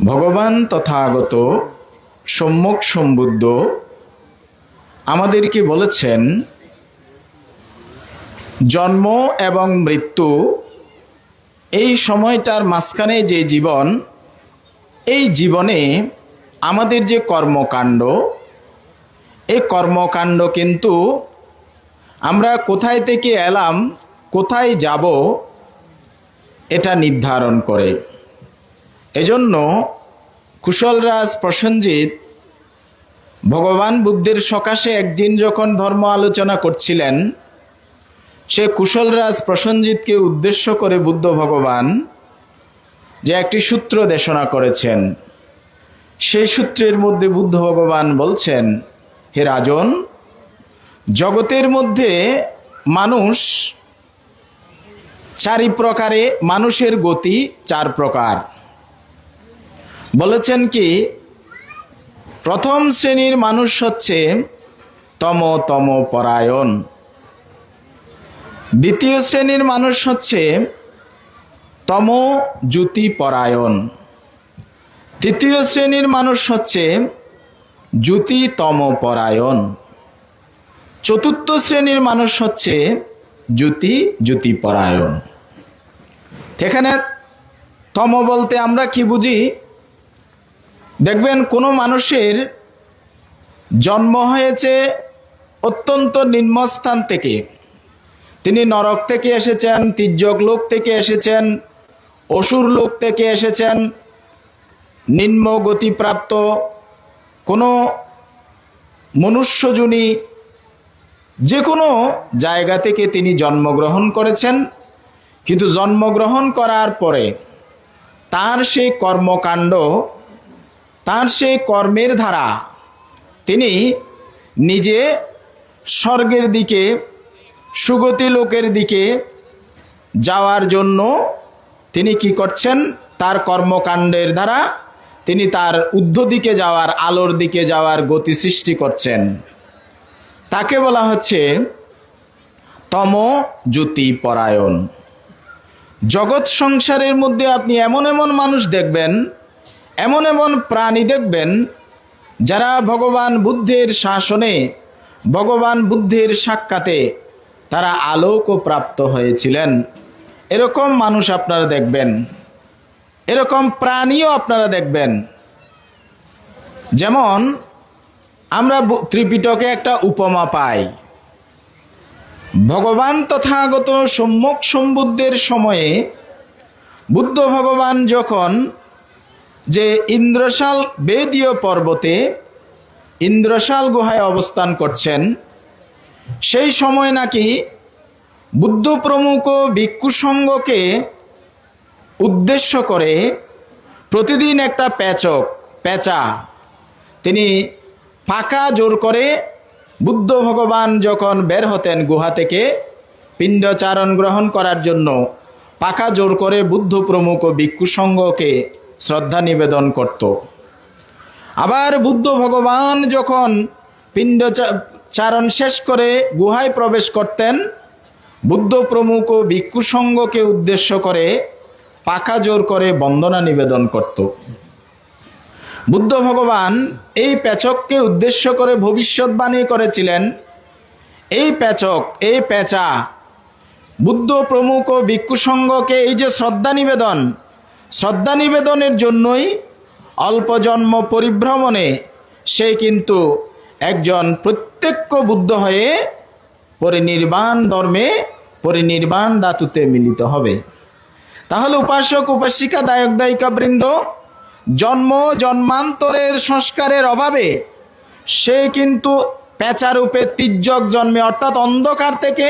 ভগবান তথাগত সম্যক সম্বুদ্ধ। আমাদেরকে বলেছেন, জন্ম এবং মৃত্যু, এই সময়টার মাঝখানে যে জীবন, এই জীবনে আমাদের যে কর্মকাণ্ড, এই কর্মকাণ্ড কিন্তু আমরা কোথায় থেকে এলাম, কোথায় যাব, এটা নির্ধারণ করে। এজন্য কুশলরাজ প্রসঞ্জিৎ ভগবান বুদ্ধের সকাশে একদিন যখন ধর্ম আলোচনা করছিলেন, সে কুশলরাজ প্রসঞ্জিৎকে উদ্দেশ্য করে বুদ্ধ ভগবান যে একটি সূত্র দেশনা করেছেন। সেই সূত্রের মধ্যে বুদ্ধ ভগবান বলছেন, হে রাজন, জগতের মধ্যে মানুষ চারি প্রকারে, মানুষের গতি চার প্রকার। বলেছেন কি, প্রথম শ্রেণির মানুষ হচ্ছে তম তম পরায়ণ। দ্বিতীয় শ্রেণির মানুষ হচ্ছে তম জ্যোতি পরায়ণ। তৃতীয় শ্রেণির মানুষ হচ্ছে জ্যোতি তম পরায়ণ। চতুর্থ শ্রেণির মানুষ হচ্ছে জ্যোতি জ্যোতি পরায়ণ। এখানে তম বলতে আমরা কি বুঝি? দেখবেন কোনো মানুষের জন্ম হয়েছে অত্যন্ত নিম্নস্থান থেকে। তিনি নরক থেকে এসেছেন, তির্যক লোক থেকে এসেছেন, অসুর লোক থেকে এসেছেন, নিম্ন গতিপ্রাপ্ত কোনো মনুষ্যজনী যে কোনো জায়গা থেকে তিনি জন্মগ্রহণ করেছেন। কিন্তু জন্মগ্রহণ করার পরে তার সেই কর্মকাণ্ড তার সেই কর্মের ধারা। তিনি নিজে স্বর্গের দিকে, সুগতি লোকের দিকে যাওয়ার জন্য তিনি কি করছেন? তার কর্মকাণ্ডের দ্বারা তিনি তার ঊর্ধ্ব দিকে যাওয়ার, আলোর দিকে যাওয়ার গতি সৃষ্টি করছেন। তাকে বলা হচ্ছে তম জ্যোতি পরায়ণ। জগৎ সংসারের মধ্যে আপনি এমন এমন মানুষ দেখবেন এমন এমন প্রাণী দেখবেন যারা ভগবান বুদ্ধের শাসনে, ভগবান বুদ্ধের সাক্ষাতে তারা আলোকও প্রাপ্ত হয়েছিলেন। এরকম মানুষ আপনারা দেখবেন। এরকম প্রাণীও আপনারা দেখবেন। যেমন আমরা ত্রিপিটকে একটা উপমা পাই। ভগবান তথাগত সম্যক সম্বুদ্ধের সময়ে বুদ্ধ ভগবান যখন যে ইন্দ্রশাল বেদীয় পর্বতে ইন্দ্রশাল গুহায় অবস্থান করছেন, সেই সময় নাকি বুদ্ধ প্রমুখ ভিক্ষু সংঘকে উদ্দেশ্য করে প্রতিদিন একটা প্যাচক পেঁচা তিনি ফাঁকা জোর করে বুদ্ধ ভগবান যখন বের হতেন গুহা থেকে পিণ্ডচারণ গ্রহণ করার জন্য পাকা জোর করে বুদ্ধ প্রমুখ ভিক্ষু সংঘকে শ্রদ্ধা নিবেদন করত। আবার বুদ্ধ ভগবান যখন পিণ্ড চারণ শেষ করে গুহায় প্রবেশ করতেন, বুদ্ধ প্রমুখ ভিক্ষু সংঘকে উদ্দেশ্য করে পাকা জোর করে বন্দনা নিবেদন করত। বুদ্ধ ভগবান এই পেচককে উদ্দেশ্য করে ভবিষ্যৎবাণী করেছিলেন, এই পেচক এই পেঁচা বুদ্ধ প্রমুখ ও ভিক্ষু সংঘকে এই যে শ্রদ্ধা নিবেদন শ্রদ্ধা নিবেদনের জন্যই অল্প জন্ম পরিভ্রমণে সে কিন্তু একজন প্রত্যক্ষ বুদ্ধ হয়ে পরিনির্বাণ ধর্মে পরিনির্বাণ ধাতুতে মিলিত হবে। তাহলে উপাসক, উপাসিকা, দায়ক, দায়িকা বৃন্দ, জন্ম, জন্মান্তরের সংস্কারের অভাবে সে কিন্তু পেঁচারূপে তির্যক জন্মে, অর্থাৎ অন্ধকার থেকে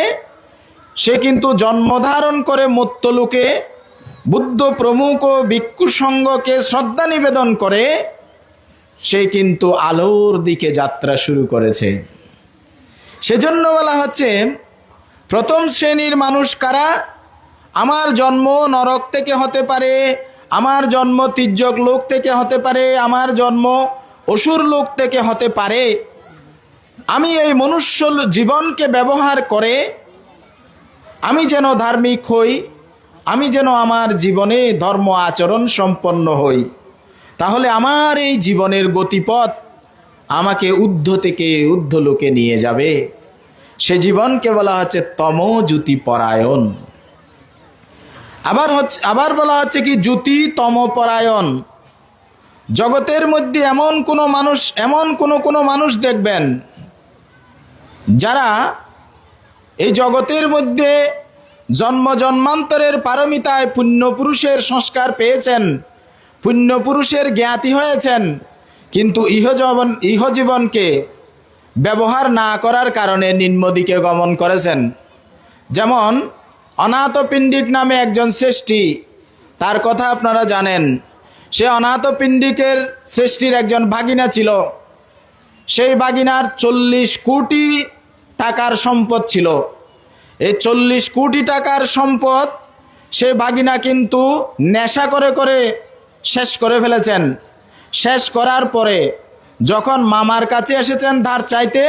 সে কিন্তু জন্মধারণ করে মত্তলুকে বুদ্ধ প্রমুখ ও ভিক্ষু সংঘকে শ্রদ্ধা নিবেদন করে, সে কিন্তু আলোর দিকে যাত্রা শুরু করেছে। সেজন্য বলা হচ্ছে, প্রথম শ্রেণির মানুষ কারা? আমার জন্ম নরক থেকে হতে পারে, আমার জন্ম তির্যক লোক থেকে হতে পারে, আমার জন্ম অসুর লোক থেকে হতে পারে। আমি এই মনুষ্য জীবনকে ব্যবহার করে, আমি যেন ধার্মিক হই আমি যেন আমার জীবনে ধর্ম আচরণ সম্পন্ন হই। তাহলে আমার এই জীবনের গতিপথ আমাকে ঊর্ধ্ব থেকে ঊর্ধ্ব লোকে নিয়ে যাবে। সে জীবনকে বলা হচ্ছে তমজ্যোতি পরায়ণ আবার হচ্ছে, আবার বলা হচ্ছে কি জ্যোতি তমপরায়ণ জগতের মধ্যে এমন কোনো মানুষ, এমন কোনো কোনো মানুষ দেখবেন, যারা এই জগতের মধ্যে জন্ম জন্মান্তরের পারমিতায় পুণ্যপুরুষের সংস্কার পেয়েছেন। পুণ্যপুরুষের জ্ঞাতি হয়েছেন। কিন্তু ইহজীবন ইহজীবনকে ব্যবহার না করার কারণে নিম্নদিকে গমন করেছেন। যেমন, অনাথপিণ্ডিক নামে একজন শ্রেষ্ঠী তার কথা আপনারা জানেন। সে অনাথপিণ্ডিকের শ্রেষ্ঠীর একজন ভাগিনা ছিল। সেই বাগিনার চল্লিশ কোটি টাকার সম্পদ ছিল। এই চল্লিশ কোটি টাকার সম্পদ সে বাগিনা কিন্তু নেশা করে করে শেষ করে ফেলেছেন। শেষ করার পরে যখন মামার কাছে এসেছেন ধার চাইতে,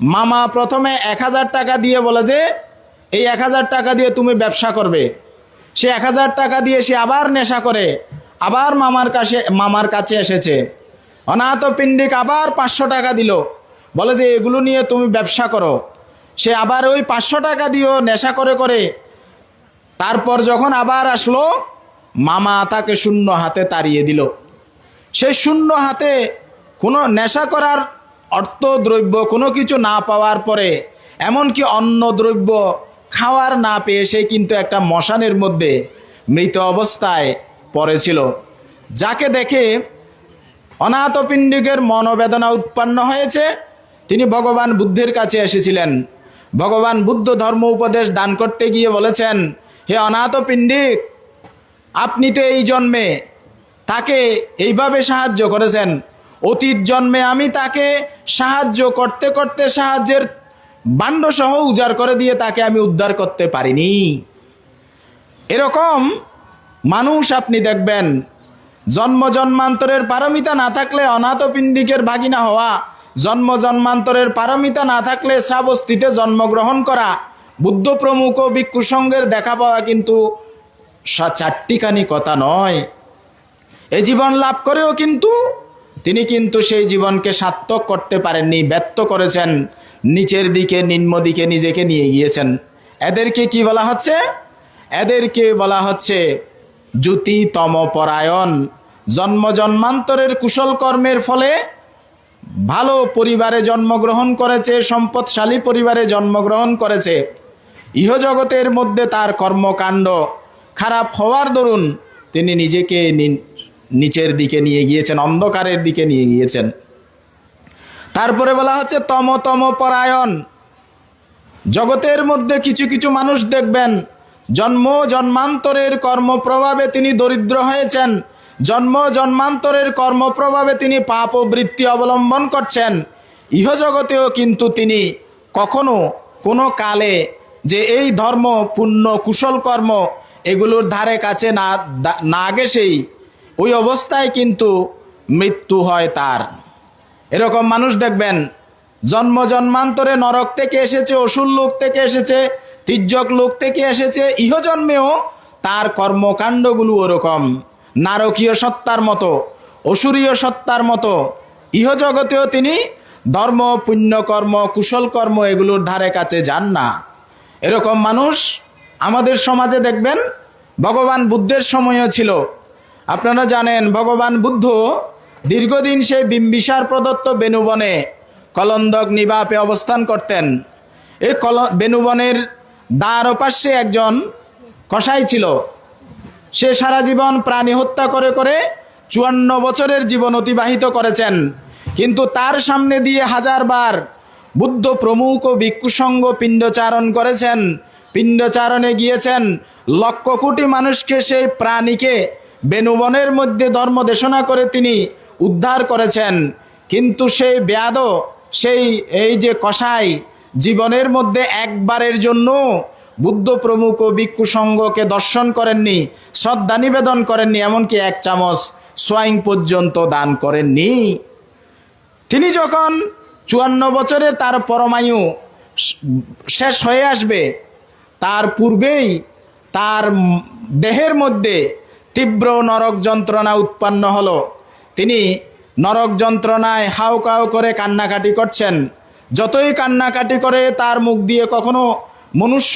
মামা প্রথমে এক হাজার টাকা দিয়ে বলে যে, এই এক হাজার টাকা দিয়ে তুমি ব্যবসা করবে। সে এক হাজার টাকা দিয়ে সে আবার নেশা করে, আবার মামার কাছে মামার কাছে এসেছে। অনাথ পিণ্ডিক আবার পাঁচশো টাকা দিল। বলে যে, এগুলো নিয়ে তুমি ব্যবসা করো। সে আবার ওই পাঁচশো টাকা দিয়েও নেশা করে করে। তারপর যখন আবার আসলো, মামা তাকে শূন্য হাতে তাড়িয়ে দিল। সেই শূন্য হাতে কোনো নেশা করার অর্থ, দ্রব্য কোনো কিছু না পাওয়ার পরে, এমনকি অন্য দ্রব্য খাওয়ার না পেয়ে সে কিন্তু একটা মশানের মধ্যে মৃত অবস্থায় পড়েছিল। যাকে দেখে অনাথপিণ্ডিকের মনোবেদনা উৎপন্ন হয়েছে। তিনি ভগবান বুদ্ধের কাছে এসেছিলেন। ভগবান বুদ্ধ ধর্ম উপদেশ দান করতে গিয়ে বলেছেন, হে অনাথপিণ্ডিক আপনি তো এই জন্মে তাকে এইভাবে সাহায্য করেছেন। অতীত জন্মে আমি তাকে সাহায্য করতে করতে সাহায্যের বাণ্ডসহ উজাড় করে দিয়ে তাকে আমি উদ্ধার করতে পারিনি। এরকম মানুষ আপনি দেখবেন, জন্ম জন্মান্তরের পারমিতা না থাকলে অনাথপিণ্ডিকের ভাগিনা হওয়া জন্ম জন্মান্তরের পারমিতা না থাকলে শ্রাবস্তিতে জন্মগ্রহণ করা। বুদ্ধ প্রমুখ ও ভিক্ষু সঙ্গের দেখা পাওয়া কিন্তু চারটিখানি কথা নয়। এ জীবন লাভ করেও কিন্তু তিনি কিন্তু সেই জীবনকে সার্থক করতে পারেননি, ব্যর্থ করেছেন। নিচের দিকে, নিম্ন দিকে নিজেকে নিয়ে গিয়েছেন। এদেরকে কি বলা হচ্ছে? এদেরকে বলা হচ্ছে জ্যোতিতম পরায়ণ জন্ম জন্মান্তরের কুশল কর্মের ফলে ভালো পরিবারে জন্মগ্রহণ করেছে, সম্পদশালী পরিবারে জন্মগ্রহণ করেছে। ইহজগতের মধ্যে তার কর্মকাণ্ড খারাপ হওয়ার দরুন তিনি নিজেকে নিচের দিকে নিয়ে গিয়েছেন, অন্ধকারের দিকে নিয়ে গিয়েছেন। তারপরে বলা হচ্ছে তম তম পরায়ণ। জগতের মধ্যে কিছু কিছু মানুষ দেখবেন, জন্ম জন্মান্তরের কর্মপ্রভাবে তিনি দরিদ্র হয়েছেন। জন্ম জন্মান্তরের কর্মপ্রভাবে তিনি পাপ ও বৃত্তি অবলম্বন করছেন। ইহজগতেও কিন্তু তিনি কখনো কোনো কালে যে এই ধর্ম, পুণ্য, কুশল কর্ম এগুলোর ধারে কাছে না না গেছেই ওই অবস্থায় কিন্তু মৃত্যু হয় তার। এরকম মানুষ দেখবেন, জন্ম জন্মান্তরে নরক থেকে এসেছে, অসুর লোক থেকে এসেছে, তির্যক লোক থেকে এসেছে, ইহজন্মেও তার কর্মকাণ্ডগুলো ওরকম। নারকীয় সত্তার মতো, অসুরীয় সত্তার মতো, ইহজগতেও তিনি ধর্ম পুণ্যকর্ম কুশল কর্ম এগুলোর ধারে কাছে যান না। এরকম মানুষ আমাদের সমাজে দেখবেন, ভগবান বুদ্ধের সময়ও ছিল। আপনারা জানেন, ভগবান বুদ্ধ দীর্ঘদিন সে বিম্বিসার প্রদত্ত বেনুবনে কলন্দক নিবাপে অবস্থান করতেন। এই কল বেনুবনের দ্বার পাশে একজন কসাই ছিল। সে সারা জীবন প্রাণী হত্যা করে করে চুয়ান্ন বছরের জীবন অতিবাহিত করেছেন। কিন্তু তার সামনে দিয়ে হাজারবার বুদ্ধ প্রমুখ ও ভিক্ষুসঙ্গ পিণ্ডচারণ করেছেন। পিণ্ডচারণে গিয়েছেন। লক্ষ কোটি মানুষকে সেই প্রাণীকে বেনুবনের মধ্যে ধর্ম দেশনা করে তিনি উদ্ধার করেছেন। কিন্তু সেই ব্যাদ সেই এই যে কসাই জীবনের মধ্যে একবারের জন্য বুদ্ধ প্রমুখ ও ভিক্ষু সঙ্গকে দর্শন করেননি, শ্রদ্ধা নিবেদন করেননি, এমনকি এক চামচ সোয়াইং পর্যন্ত দান করেননি। তিনি যখন চুয়ান্ন বছরের তার পরমায়ু শেষ হয়ে আসবে, তার পূর্বেই তার দেহের মধ্যে তীব্র নরক যন্ত্রণা উৎপন্ন হলো। তিনি নরক যন্ত্রণায় হাউ কাউ করে কান্নাকাটি করছেন। যতই কান্নাকাটি করে তার মুখ দিয়ে কখনো মনুষ্য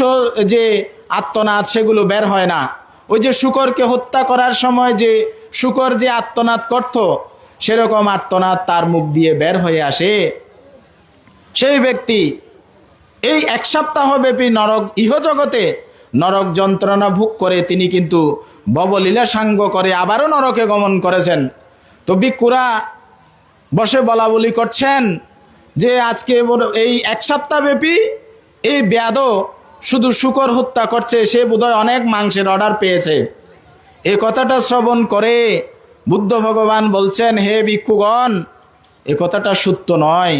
যে আত্মনাদ সেগুলো বের হয় না। ওই যে শুকরকে হত্যা করার সময় যে শুকর যে আত্মনাদ করত, সেরকম আত্মনাদ তার মুখ দিয়ে বের হয়ে আসে। সেই ব্যক্তি এই এক সপ্তাহ ব্যাপী নরক ইহজগতে নরক যন্ত্রণা ভোগ করে তিনি কিন্তু ববলীলা সাঙ্গ করে আবারও নরকে গমন করেছেন। তো বিকুরা বসে বলা বলি করছেন যে আজকে এই এক সপ্তাহ ব্যাপী এই ব্যাধ শুধু শুকর হত্যা করছে, সে বোধহয় অনেক মাংসের অর্ডার পেয়েছে। এ কথাটা শ্রবণ করে বুদ্ধ ভগবান বলছেন, হে ভিক্ষুগণ, এ কথাটা সত্য নয়।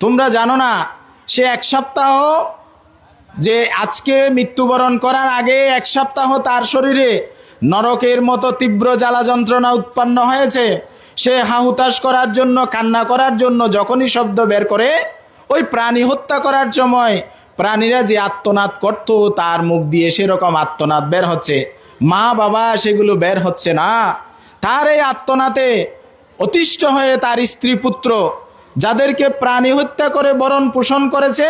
তোমরা জানো না, সে এক সপ্তাহ যে আজকে মৃত্যুবরণ করার আগে এক সপ্তাহ তার শরীরে নরকের মতো তীব্র জ্বালা যন্ত্রণা উৎপন্ন হয়েছে। সে হাহুতাশ করার জন্য, কান্না করার জন্য যখনই শব্দ বের করে, ওই প্রাণী হত্যা করার সময় প্রাণীরা যে আত্মনাদ করত, তার মুখ দিয়ে সেরকম আত্মনাদ বের হচ্ছে। মা বাবা সেগুলো বের হচ্ছে না। তার এই আত্মনাতে অতিষ্ঠ হয়ে তার স্ত্রী পুত্র, যাদেরকে প্রাণী হত্যা করে, বরণ পোষণ করেছে,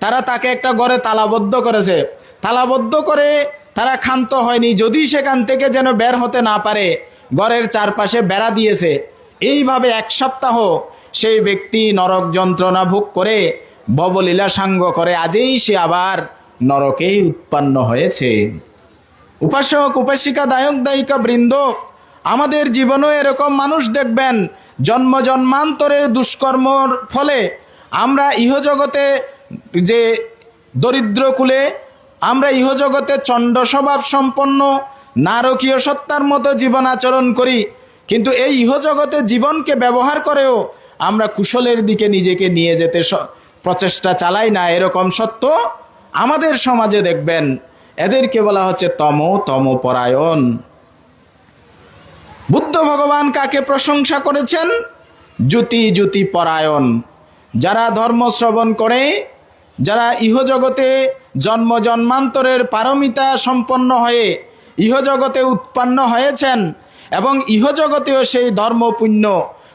তারা তাকে একটা ঘরে তালাবদ্ধ করেছে। তালাবদ্ধ করে তারা ক্ষান্ত হয়নি, যদি সেখান থেকে যেন বের হতে না পারে ঘরের চারপাশে বেড়া দিয়েছে। এইভাবে এক সপ্তাহ সেই ব্যক্তি নরক যন্ত্রণা ভোগ করে ববলীলা সাঙ্গ করে, আজই সে আবার নরকেই উৎপন্ন হয়েছে। উপাসক, উপাসিকা, দায়ক, দায়িকা, বৃন্দ, আমাদের জীবনেও এরকম মানুষ দেখবেন, জন্ম জন্মান্তরের দুষ্কর্মর ফলে আমরা ইহজগতে যে দরিদ্র কুলে, আমরা ইহজগতে চণ্ড স্বভাব সম্পন্ন নারকীয় সত্তার মতো জীবন আচরণ করি, কিন্তু এই ইহজগতে জীবনকে ব্যবহার করেও আমরা কুশলের দিকে নিজেকে নিয়ে যেতে প্রচেষ্টা চালাই না, এরকম সত্য আমাদের সমাজে দেখবেন। এদেরকে বলা হচ্ছে তম তম পরায়ণ। বুদ্ধ ভগবান কাকে প্রশংসা করেছেন? জ্যোতি জ্যোতি পরায়ণ। যারা ধর্ম শ্রবণ করে, যারা ইহজগতে জন্ম জন্মান্তরের পারমিতা সম্পন্ন হয়ে ইহজগতে উৎপন্ন হয়েছেন এবং ইহজগতেও সেই ধর্ম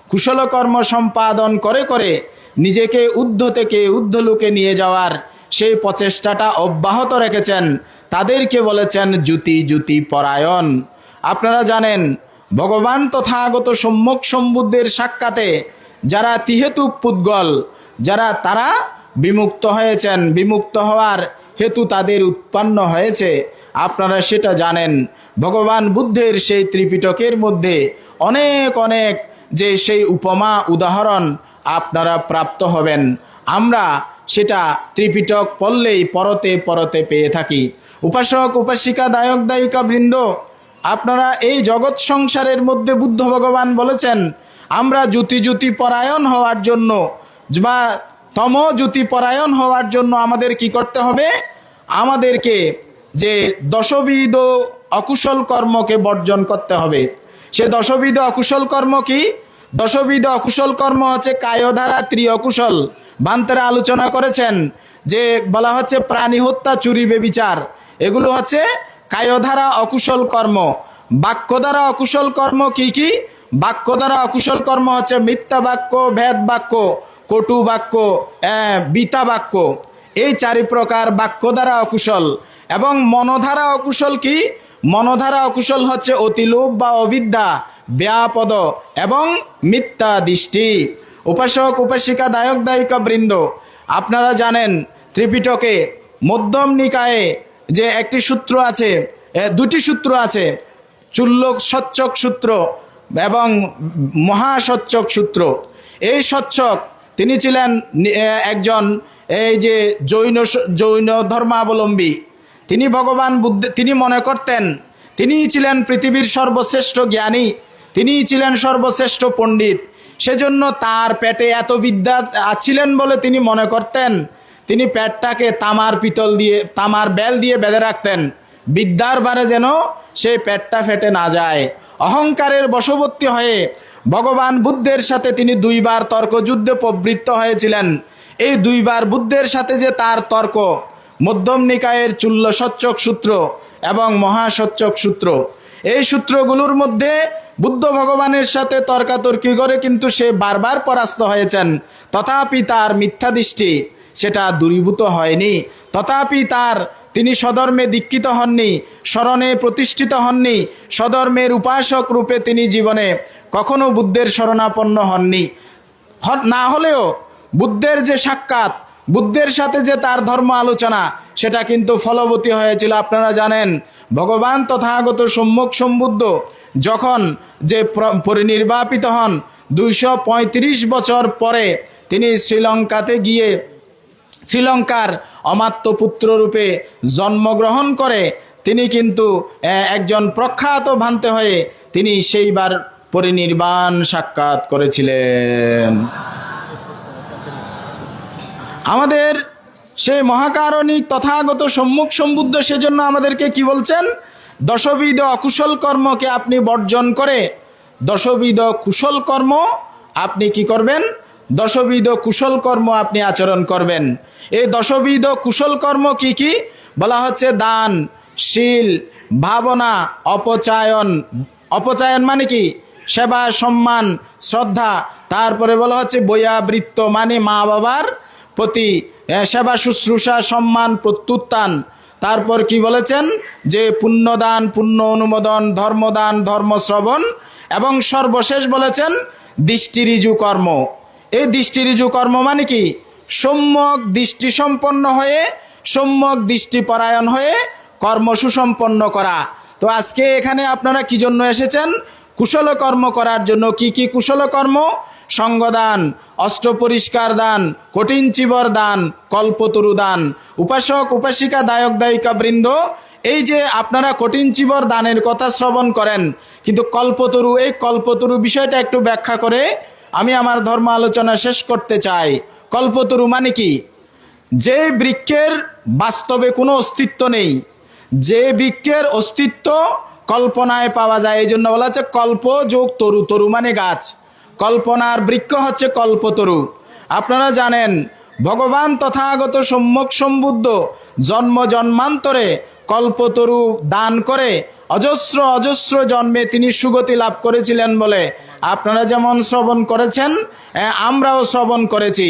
কুশলকর্ম সম্পাদন করে করে নিজেকে ঊর্ধ্ব থেকে ঊর্ধ্বলোকে নিয়ে যাওয়ার সেই প্রচেষ্টাটা অব্যাহত রেখেছেন। তাদেরকে বলেছেন জ্যোতি জ্যোতি পরায়ণ। আপনারা জানেন, ভগবান তথাগত সম্মুখ সম্বুদ্ধের সাক্ষাতে যারা তিহেতু পুদ্গল, যারা তারা বিমুক্ত হয়েছেন, বিমুক্ত হওয়ার হেতু তাদের উৎপন্ন হয়েছে। আপনারা সেটা জানেন, ভগবান বুদ্ধের সেই ত্রিপিটকের মধ্যে অনেক অনেক যে সেই উপমা উদাহরণ আপনারা প্রাপ্ত হবেন। আমরা সেটা ত্রিপিটক পড়লেই পরতে পরতে পেয়ে থাকি। উপাসক, উপাসিকা, দায়ক, দায়িকা, বৃন্দ, আপনারা এই জগৎ সংসারের মধ্যে বুদ্ধ ভগবান বলেছেন, আমরা জ্যোতি জ্যোতি পরায়ণ হওয়ার জন্য বা তম জ্যোতি পরায়ণ হওয়ার জন্য আমাদের কি করতে হবে? আমাদেরকে যে দশবিধ অকুশল কর্মকে বর্জন করতে হবে। সে দশবিধ অকুশল কর্ম কি? দশবিধ অকুশল কর্ম হচ্ছে কায়ধারা ত্রিয়কুশল বান্তেরা আলোচনা করেছেন যে বলা হচ্ছে প্রাণী হত্যা, চুরি, বেবিচার। এগুলো হচ্ছে কায়ধারা অকুশল কর্ম। বাক্য দ্বারা অকুশল কর্ম কি কি? বাক্য দ্বারা অকুশল কর্ম হচ্ছে মিথ্যা বাক্য, ভেদ বাক্য, কটু বাক্য বিতা বাক্য। এই চারি প্রকার বাক্য দ্বারা অকুশল। এবং মনোধারা অকুশল কি? মনোধারা অকুশল হচ্ছে অতিলোভ বা অবিদ্যা, ব্যাপদ এবং মিথ্যা দৃষ্টি। উপাসক, উপাসিকা, দায়ক, দায়িকা, বৃন্দ, আপনারা জানেন ত্রিপিটকে মধ্যম নিকায়ে যে একটি সূত্র আছে দুটি সূত্র আছে, চুল্লক সচ্চক সূত্র এবং মহাসচ্চক সূত্র। এই সচ্চক তিনি ছিলেন একজন এই যে জৈন জৈন ধর্মাবলম্বী। তিনি ভগবান বুদ্ধ, তিনি মনে করতেন, তিনিই ছিলেন পৃথিবীর সর্বশ্রেষ্ঠ জ্ঞানী, তিনিই ছিলেন সর্বশ্রেষ্ঠ পণ্ডিত। সেজন্য তার পেটে এত বিদ্যা ছিলেন বলে তিনি মনে করতেন। তিনি পেটটাকে তামার পিতল দিয়ে, তামার বেল দিয়ে বেঁধে রাখতেন। বিদ্যার বারে যেন সেই পেটটা ফেটে না যায়। অহংকারের বশবর্তী হয়ে ভগবান বুদ্ধের সাথে তিনি দুইবার তর্কযুদ্ধে প্রবৃত্ত হয়েছিলেন। এই দুইবার বুদ্ধের সাথে যে তার তর্ক মধ্যম নিকায়ের চুল্ল সচ্চক সূত্র এবং মহাসচ্চক সূত্র। এই সূত্রগুলোর মধ্যে বুদ্ধ ভগবানের সাথে তর্কাতর্কি করে কিন্তু সে বারবার পরাস্ত হয়েছেন। তথাপি তার মিথ্যা দৃষ্টি সেটা দূরীভূত হয়নি। তথাপি তার তিনি সধর্মে দীক্ষিত হননি, স্মরণে প্রতিষ্ঠিত হননি সধর্মের উপাসক রূপে তিনি জীবনে কখনো বুদ্ধের শরণাপন্ন হননি। না হলেও বুদ্ধের যে সাক্ষাৎ বুদ্ধের সাথে যে তার ধর্ম আলোচনা, সেটা কিন্তু ফলবতী হয়েছিল। আপনারা জানেন, ভগবান তথাগত সম্মুখ সম্বুদ্ধ। যখন যে পরিনির্বাপিত হন, দুইশো পঁয়ত্রিশ বছর পরে তিনি শ্রীলঙ্কাতে গিয়ে শ্রীলঙ্কার অমাত্য পুত্র রূপে জন্মগ্রহণ করে, তিনি কিন্তু একজন প্রখ্যাত ভান্তে হয়ে তিনি সেইবার পরিনির্বাণ সাক্ষাৎ করেছিলেন। আমাদের সেই মহাকারণিক তথাগত সম্মুখ সম্বুদ্ধ সেজন্য আমাদেরকে কি বলছেন? দশবিধ অকুশল কর্মকে আপনি বর্জন করে, দশবিধ কুশল কর্ম আপনি কি করবেন? দশবিধ কুশল কর্ম আপনি আচরণ করবেন। এই দশবিধ কুশল কর্ম কি কি? বলা হচ্ছে দান, শীল, ভাবনা, অপচায়ন। অপচায়ন মানে কি? সেবা, সম্মান, শ্রদ্ধা। তারপরে বলা হচ্ছে বৈয়াবৃত্ত মানে মা বাবার প্রতি সেবা, শুশ্রূষা, সম্মান, প্রত্যুত্থান। তারপর কি বলেছেন? যে পুণ্যদান, পুণ্য অনুমোদন, ধর্মদান ধর্ম শ্রবণ এবং সর্বশেষ বলেছেন দৃষ্টিরিজু কর্ম। এই দৃষ্টিরিজু কর্ম মানে কি? সম্যক দৃষ্টি সম্পন্ন হয়ে, সম্যক দৃষ্টিপরায়ণ হয়ে কর্ম সুসম্পন্ন করা। তো আজকে এখানে আপনারা কি জন্য এসেছেন? কুশল কর্ম করার জন্য কি কি কুশল কর্ম সঙ্গদান। অষ্ট পরিষ্কার দান, কঠিন চিবর দান, কল্পতরু দান। উপাসক, উপাসিকা, দায়ক, দায়িকা বৃন্দ, এই যে আপনারা কঠিন চিবর দানের কথা শ্রবণ করেন, কিন্তু কল্পতরু, এই কল্পতরু বিষয়টা একটু ব্যাখ্যা করে আমি আমার ধর্ম আলোচনা শেষ করতে চাই। কল্পতরু মানে কি? যে বৃক্ষের বাস্তবে কোনো অস্তিত্ব নেই। যে বৃক্ষের অস্তিত্ব কল্পনায় পাওয়া যায়, এই জন্য বলা হচ্ছে কল্প যোগ তরু তরু মানে গাছ। কল্পনার বৃক্ষ হচ্ছে কল্পতরু। আপনারা জানেন, ভগবান তথাগত সম্যক সম্বুদ্ধ জন্ম জন্মান্তরে কল্পতরু দান করে অজস্র অজস্র জন্মে তিনি সুগতি লাভ করেছিলেন বলে আপনারা যেমন শ্রবণ করেছেন আমরাও শ্রবণ করেছি।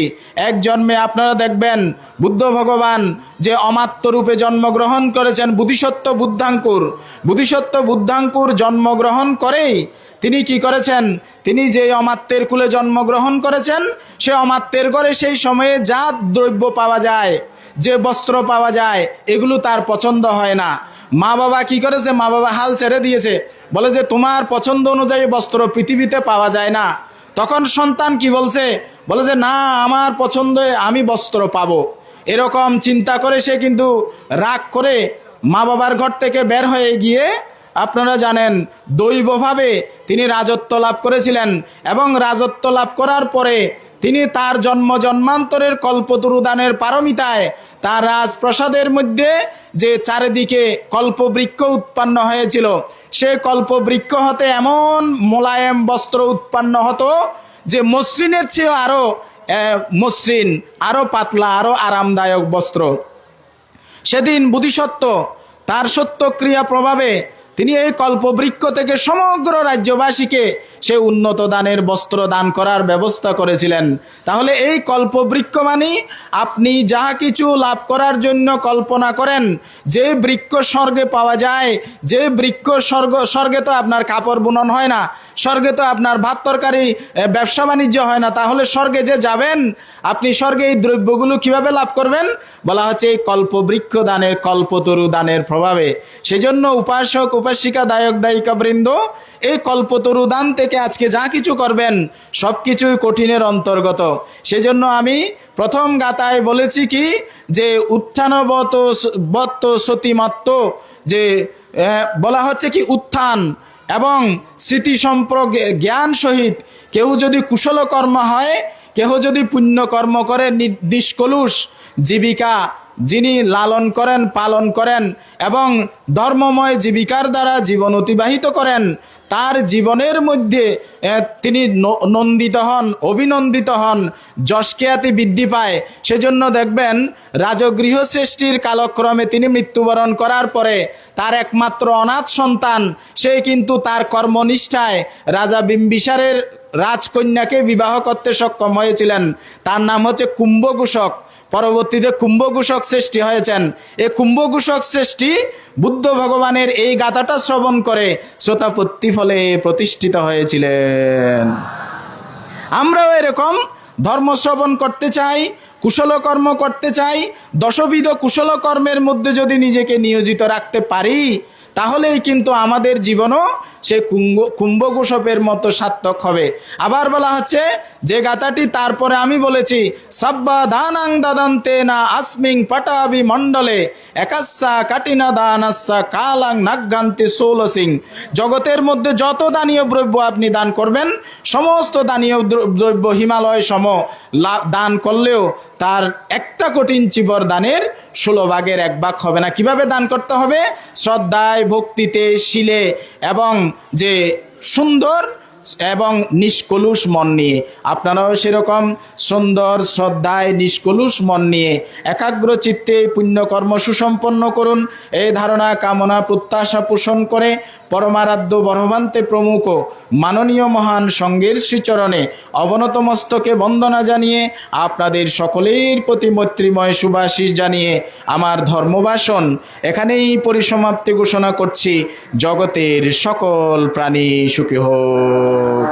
এক জন্মে আপনারা দেখবেন, বুদ্ধ ভগবান যে অমাত্য রূপে জন্মগ্রহণ করেছেন বুদ্ধিসত্ত্ব বুদ্ধাঙ্কুর। বুদ্ধিসত্ত্ব বুদ্ধাঙ্কুর জন্মগ্রহণ করেই তিনি কি করেছেন? তিনি যে অমাত্যের কুলে জন্মগ্রহণ করেছেন, সে অমাত্যের ঘরে সেই সময়ে যা দ্রব্য পাওয়া যায়, যে বস্ত্র পাওয়া যায়, এগুলো তার পছন্দ হয় না। মা বাবা কি করেছে? মা বাবা হাল ছেড়ে দিয়েছে। বলে যে, তোমার পছন্দ অনুযায়ী বস্ত্র পৃথিবীতে পাওয়া যায় না। তখন সন্তান কি বলছে? বলে যে, না, আমার পছন্দে আমি বস্ত্র পাবো। এরকম চিন্তা করে সে কিন্তু রাগ করে মা বাবার ঘর থেকে বের হয়ে গিয়ে আপনারা জানেন, দৈবভাবে তিনি রাজত্ব লাভ করেছিলেন এবং রাজত্ব লাভ করার পরে তিনি তার জন্ম জন্মান্তরের কল্পতরুদানের পারমিতায় তার রাজপ্রসাদের মধ্যে যে চারিদিকে কল্পবৃক্ষ উৎপন্ন হয়েছিল, সে কল্পবৃক্ষ হতে এমন মোলায়েম বস্ত্র উৎপন্ন হতো যে মসৃণের চেয়েও আরও মসৃণ আরও পাতলা আরও আরামদায়ক বস্ত্র। সেদিন বুদ্ধিসত্ত্ব, তার সত্য ক্রিয়া প্রভাবে তিনি এই কল্পবৃক্ষ থেকে সমগ্র রাজ্যবাসীকে সে উন্নত দানের বস্ত্র দান করার ব্যবস্থা করেছিলেন। তাহলে এই কল্পবৃক্ষ মানে আপনি যা কিছু লাভ করার জন্য কল্পনা করেন, যে বৃক্ষ স্বর্গে পাওয়া যায়, যে বৃক্ষ স্বর্গ, স্বর্গে তো আপনার কাপড় বুনন হয় না, স্বর্গে তো আপনার ভাত তরকারি ব্যবসা বাণিজ্য হয় না, তাহলে স্বর্গে যে যাবেন, আপনি স্বর্গে এই দ্রব্যগুলো কীভাবে লাভ করবেন? বলা হচ্ছে এই কল্পবৃক্ষ দানের, কল্পতরু দানের প্রভাবে। সেজন্য উপাসক উপাসিকা দায়ক দায়িকা বৃন্দ এই কল্পতরু দান থেকে আজকে যা কিছু করবেন সব কিছুই কঠিনের অন্তর্গত। সেজন্য আমি প্রথম গাতায় বলেছি কি, যে উত্থানবত বত্ত সতীমত্ত, যে বলা হচ্ছে কি উত্থান এবং স্মৃতি সম্পর্ক জ্ঞান সহিত কেউ যদি কুশল কর্ম হয়, কেহ যদি পুণ্য কর্ম করে নিষ্কলুষ জীবিকা যিনি লালন করেন, পালন করেন এবং ধর্মময় জীবিকার দ্বারা জীবন অতিবাহিত করেন, তার জীবনের মধ্যে তিনি নন্দিত হন, অভিনন্দিত হন, যশকেয়াতি বৃদ্ধি পায়। সেজন্য দেখবেন, রাজগৃহ সৃষ্টির কালক্রমে তিনি মৃত্যুবরণ করার পরে তার একমাত্র অনাথ সন্তান, সে কিন্তু তার কর্মনিষ্ঠায় রাজা বিম্বিসারের রাজকন্যাকে বিবাহ করতে সক্ষম হয়েছিলেন। তার নাম হচ্ছে কুম্ভঘোষক। পরবর্তীতে কুম্ভঘোষক সৃষ্টি হয়েছেন। এই কুম্ভঘোষক সৃষ্টি বুদ্ধ ভগবানের এই গাথাটা শ্রবণ করে শ্রোতাপত্তি ফলে প্রতিষ্ঠিত হয়েছিলেন। আমরাও এরকম ধর্ম শ্রবণ করতে চাই, কুশল কর্ম করতে চাই, দশবিধ কুশল কর্মের মধ্যে যদি নিজেকে নিয়োজিত রাখতে পারি তাহলেই কিন্তু আমাদের জীবনও সে কুম্ভ কুম্ভকুশপের মতো সার্থক হবে। আবার বলা হচ্ছে, যে গাথাটি তারপরে আমি বলেছি, সাব্বা দানাং দাদান্তে না আসমিং পটাবি মণ্ডলে একাস্সা কাটিনা দানাস্সা কালাং নাগান্তে ষোলসিং। জগতের মধ্যে যত দানীয় দ্রব্য আপনি দান করবেন, সমস্ত দানীয় দ্র- দ্রব্য হিমালয় সম দান করলেও তার একটা কঠিন চিবর দানের ষোলো ভাগের এক ভাগ হবে না। কীভাবে দান করতে হবে? শ্রদ্ধায়, ভক্তিতে, শিলে এবং যে সুন্দর এবং নিষ্কলুষ মন নিয়ে। আপনারাও সেরকম সুন্দর, শ্রদ্ধায়, নিষ্কলুষ মন নিয়ে একাগ্র চিত্তে পুণ্যকর্ম সুসম্পন্ন করুন। এই ধারণা, কামনা, প্রত্যাশা পোষণ করে পরমারাধ্য ব্রহ্মান্তে প্রমুখ মাননীয় মহান সঙ্গের শ্রীচরণে অবনত মস্তকে বন্দনা জানিয়ে আপনাদের সকলের প্রতি মৈত্রীময় শুভাশিস জানিয়ে আমার ধর্মবাসন এখানেই পরিসমাপ্তি ঘোষণা করছি। জগতের সকল প্রাণী সুখী হোক।